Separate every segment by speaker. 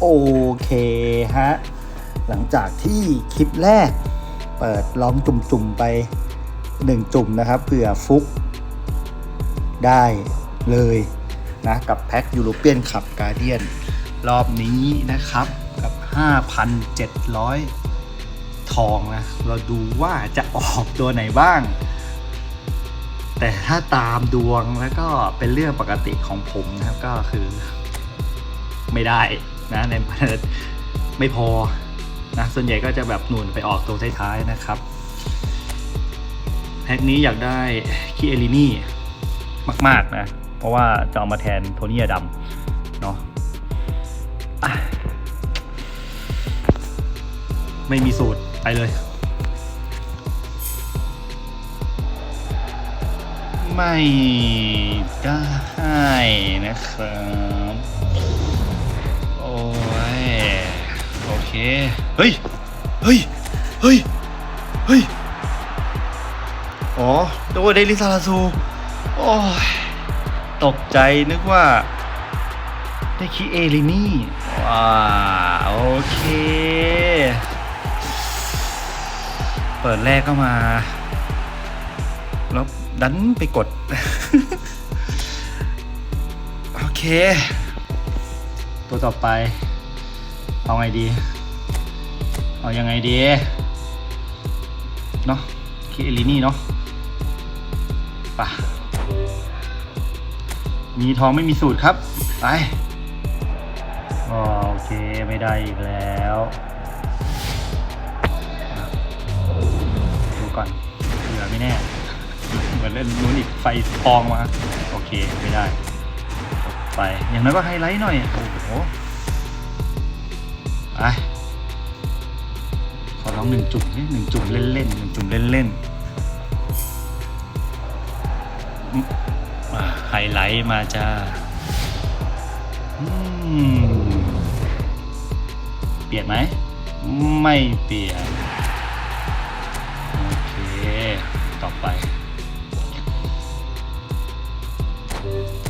Speaker 1: โอเคฮะ หลังจากที่คลิปแรก เปิดล้องจุ่มๆไปหนึ่งจุ่มนะครับเผื่อฟุกได้เลยนะกับแพ็คยูโรเปียนขับการเดียนรอบนี้นะครับกับ 5,700 ทองนะ เราดูว่าจะออกตัวไหนบ้าง แต่ถ้าตามดวงแล้วก็เป็นเรื่องปกติของผมนะครับก็คือไม่ได้ นะในไม่พอนะส่วนใหญ่ก็จะแบบหนุนไปออกตัวท้ายๆนะครับแพ็คนี้อยากได้คีเอลินี่มาก ๆ นะ เพราะว่าจะเอามาแทนโทนี่อดัมเนาะอะไม่มีสูตร ไปเลย ไม่ได้นะครับ เฮ้ย เฮ้ย เฮ้ย เฮ้ย อ๋อนึกว่าเดลิซาลาซู โอ้ย ตกใจนึกว่า ได้คีเอลินี่ ว้า โอเค เปิดแรกก็มา แล้วดันไปกด โอเค ตัวต่อไป เอาไงดี เอายังไงดี เนาะคีเอลินี่เนาะไป่ะมีทองไม่มีสูตรครับ ไป โอเค ไม่ได้อีกแล้วดูก่อนเหลือไม่แน่ เหมือนเล่นนู้นอีกไฟทองมา โอเค ไม่ได้ ไป อย่างน้อยก็ไฮไลท์หน่อย โอ้โห ไป หนึ่งจุ่มนี่หนึ่งจุ่มเล่นๆหนึ่งจุ่มเล่นๆอืมอ่าไฮไลท์มาจ้าเปลี่ยนไหม ไม่เปลี่ยน โอเค ต่อไป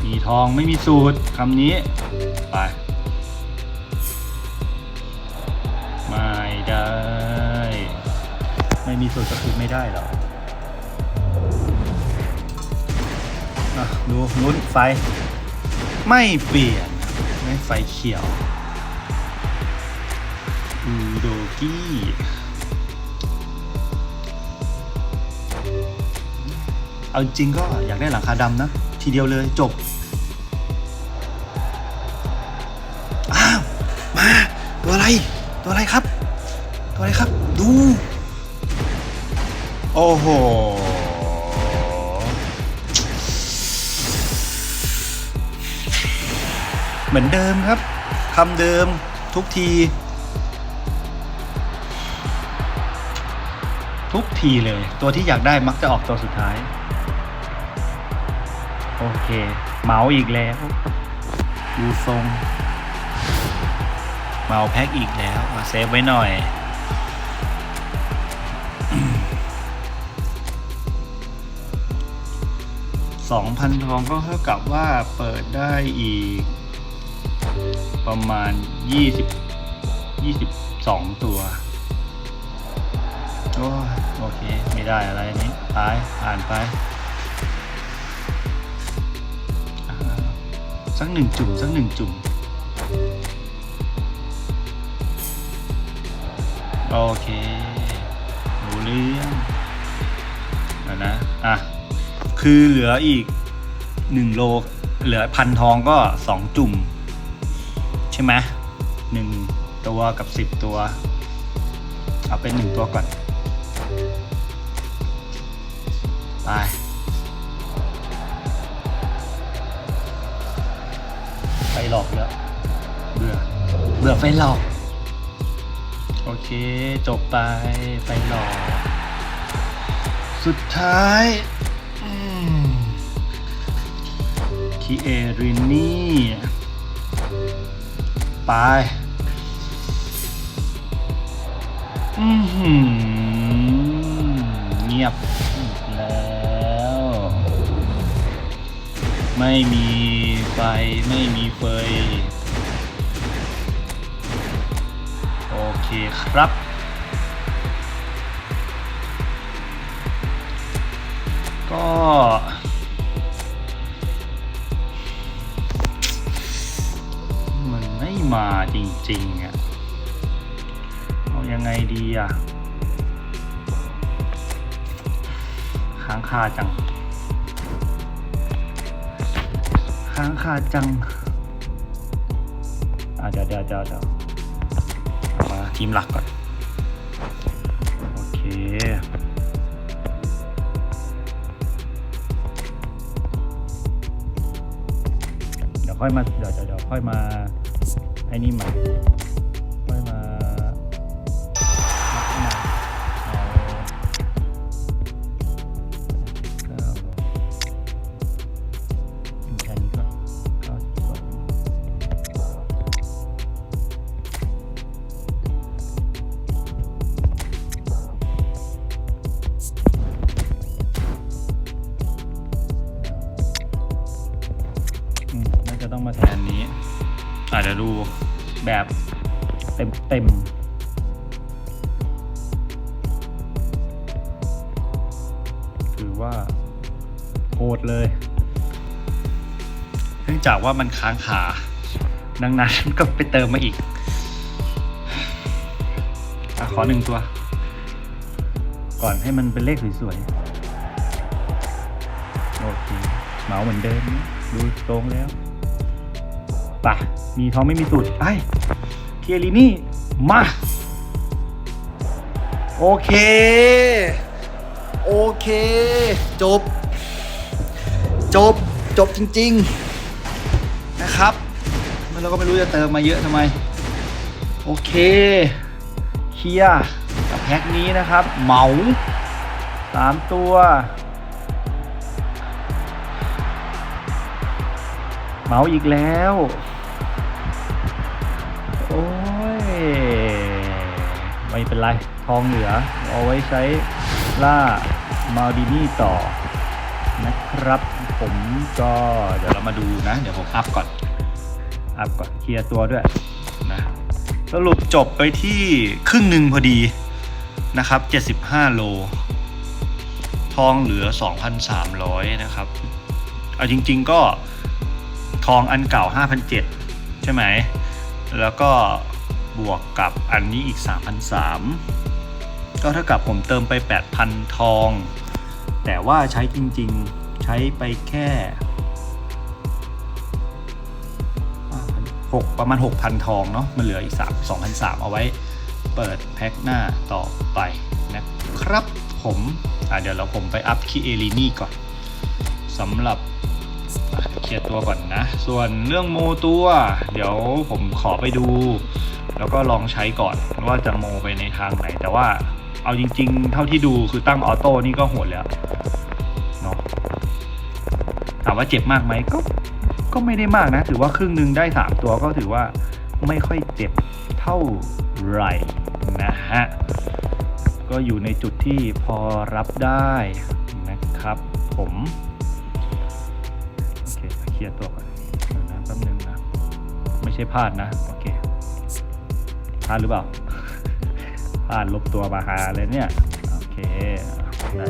Speaker 1: มีทองไม่มีสูตรคำนี้ ไป ไม่ได้ ไม่มีสูตรก็คือไม่ได้หรอกดูนุ้นไฟ ไม่เปลี่ยนไม่ไฟเขียวอูโดกี้เอาจริงก็อยากได้หลังคาดำนะ ทีเดียวเลยจบ อ้าว มา ตัวอะไร ตัวอะไรครับ ตัวอะไรครับ ดู โอ้โห เหมือนเดิมครับคำเดิมทุกที ทุกทีเลย ตัวที่อยากได้มักจะออกตัวสุดท้าย โอเค เมาส์อีกแล้ว ดูทรง เมาส์แพ็คอีกแล้วมาเซฟไว้หน่อย สองพันทองก็เท่ากับว่าเปิดได้อีก ประมาณยี่สิบยี่สิบสองตัว โอ้โอเค ไม่ได้อะไรนี้ตายผ่านไป สักหนึ่งจุ่ม สักหนึ่งจุ่ม โอเครู้เรื่องแล้วนะ อะ คือเหลืออีกหนึ่งโล เหลือพันทองก็สองจุ่ม ใช่ไหมหนึ่งตัวกับสิบตัว เอาเป็นหนึ่งตัวก่อน ไปไฟหลอกเยอะเบื่อ เบื่อไฟหลอก โอเค จบไป ไฟหลอก สุดท้าย คีเอรินนี่ไปอือหือเงียบแล้ว ไม่มีไฟ ไม่มีเฟยเคครับก็ มาจริงๆอะเอายังไงดีอะค้างคาจัง ค้างคาจังอะเดี๋ยวเดี๋ยวเดี๋ยวเดี๋ยวมาทีมหลักก่อน โอเคเดี๋ยวค่อยมาเดี๋ยวเดี๋ยวค่อยมา ไอ้นี่ เต็มเต็มคือว่าโหดเลย เนื่องจากว่ามันค้างคาดังนั้นก็ไปเติมมาอีกอขอหนึ่งตัว ก่อนให้มันเป็นเลขสวยๆ โอเคเหมาเหมือนเดิม ดูตรงแล้วปะมีท้องไม่มีตูดไป เทียรินี่ มา โอเค โอเค จบ จบ จบจริง ๆ นะครับแล้วเราก็ไม่รู้จะเติมมาเยอะทำไม โอเค เคลียร์กับแพ็คนี้นะครับ เหมาสามตัวเหมาอีกแล้ว ไม่เป็นไร ทองเหลือเอาไว้ใช้ล่ามาดินี่ต่อนะครับ ผมก็เดี๋ยวเรามาดูนะ เดี๋ยวผมอัพก่อน อัพก่อนเคลียร์ตัวด้วยนะสรุปจบไปที่ครึ่งหนึ่งพอดีนะครับ 75 โล ทองเหลือ 2,300 นะครับ เอาจริง ๆ ก็ทองอันเก่า 5,007 ใช่ไหม แล้วก็ บวกกับอันนี้อีก 3,003ก็เท่ากับผมเติมไป 8,000 ทอง แต่ว่าใช้จริงๆใช้ไปแค่หกประมาณ 6,000 ทองเนาะมันเหลืออีก 3 2,003เอาไว้เปิดแพ็คหน้าต่อไปนะครับผม อะเดี๋ยวเราผมไปอัพคีเอลินี่ก่อนสำหรับ เคลียร์ตัวก่อนนะ ส่วนเรื่องโมตัว เดี๋ยวผมขอไปดู แล้วก็ลองใช้ก่อนว่าจะโมไปในทางไหน แต่ว่าเอาจริง ๆ เท่าที่ดูคือตั้งออโต้นี่ก็โหดแล้วเนาะถามว่าเจ็บมากไหมก็ก็ไม่ได้มากนะ ถือว่าครึ่งหนึ่งได้ 3 ตัวก็ถือว่าไม่ค่อยเจ็บเท่าไหร่นะฮะ ก็อยู่ในจุดที่พอรับได้นะครับผม เคลียร์ตัวก่อนนะแป๊บนึงนะ ไม่ใช่พลาดนะ โอเค พลาดหรือเปล่า พลาดลบตัวมาหาเลยเนี่ย โอเค ได้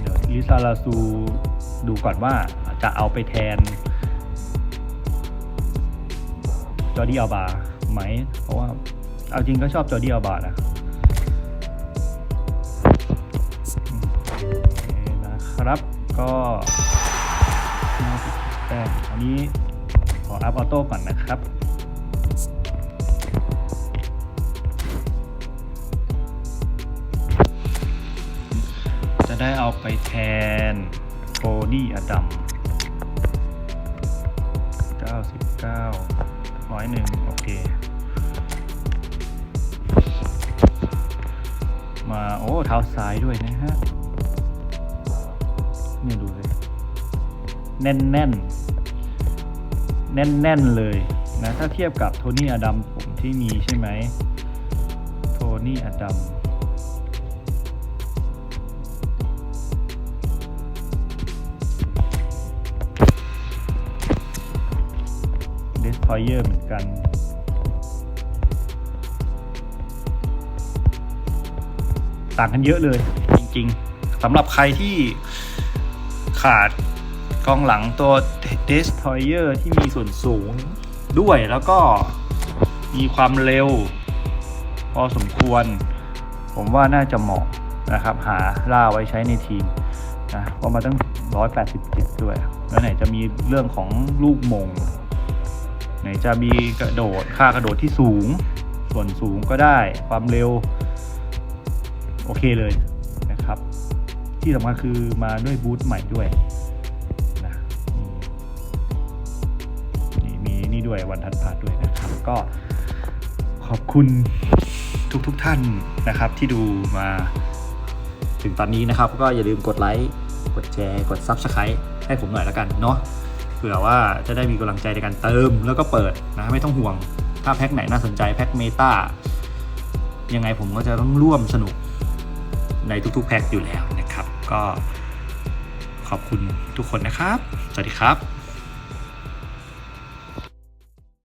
Speaker 1: เดี๋ยวลิซาลาซูดูก่อนว่าจะเอาไปแทน จอร์ดี้อัลบาไหม เพราะว่าเอาจริงก็ชอบจอร์ดี้อัลบานะโอเคนะครับ ก็นะแต้มอันนี้ขออัพออโต้ก่อนนะครับจะได้เอาไปแทนโ o นี่อดัม99ร้อยหนึ่งโอเค มาโอ้เท้าซ้ายด้วยนะฮะ นี่ดูสิแน่นแน่นแน่นแน่นเลยนะถ้าเทียบกับโทนี่อดัมผมที่มีใช่ไหมโทนี่อดัมเดสพอยเยอร์เหมือนกันต่างกันเยอะเลยจริงๆสำหรับใครที่ ขาดกองหลังตัว Destroyer ที่มีส่วนสูงด้วยแล้วก็มีความเร็ว พอสมควร ผมว่าน่าจะเหมาะนะครับ หาล่าไว้ใช้ในทีมนะเพราะมาตั้ง 187 ด้วย แล้วไหนจะมีเรื่องของลูกมง ไหนจะมีกระโดดค่ากระโดดที่สูง ส่วนสูงก็ได้ความเร็ว โอเคเลย ที่สำคัญคือมาด้วยบูทใหม่ด้วยนะนี่มีนี่ด้วยวันทัดพาด้วยนะครับก็ขอบคุณทุกทุกๆท่านนะครับที่ดูมาถึงตอนนี้นะครับ ก็อย่าลืมกดไลค์กดแชร์กด Subscribe ให้ผมหน่อยแล้วกันเนาะเผื่อว่าจะได้มีกำลังใจในการเติมแล้วก็เปิดนะไม่ต้องห่วง ถ้าแพ็คไหนน่าสนใจแพ็คเมตายังไงผมก็จะต้องร่วมสนุกในทุกๆแพ็คอยู่แล้ว ก็ขอบคุณทุกคนนะครับ สวัสดีครับ